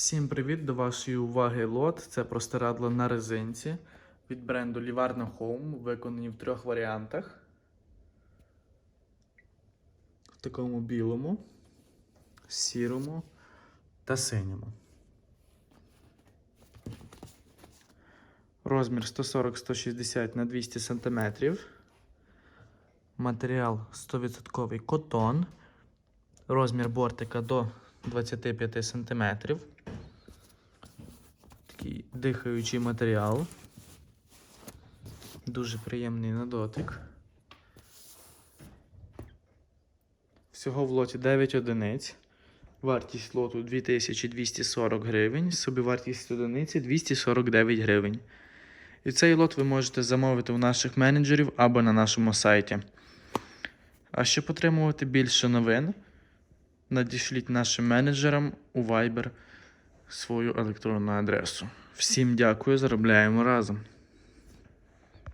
Всім привіт! До вашої уваги лот. Це простирадло на резинці від бренду Livarno Home, виконані в трьох варіантах. В такому білому, сірому та синьому. Розмір 140-160 на 200 см. Матеріал 100% котон. Розмір бортика до 25 см. Дихаючий матеріал. Дуже приємний на дотик. Всього в лоті 9 одиниць. Вартість лоту 2240 гривень. Собівартість одиниці 249 гривень. І цей лот ви можете замовити у наших менеджерів або на нашому сайті. А щоб отримувати більше новин, надішліть нашим менеджерам у Viber свою електронну адресу. Всім дякую, заробляємо разом.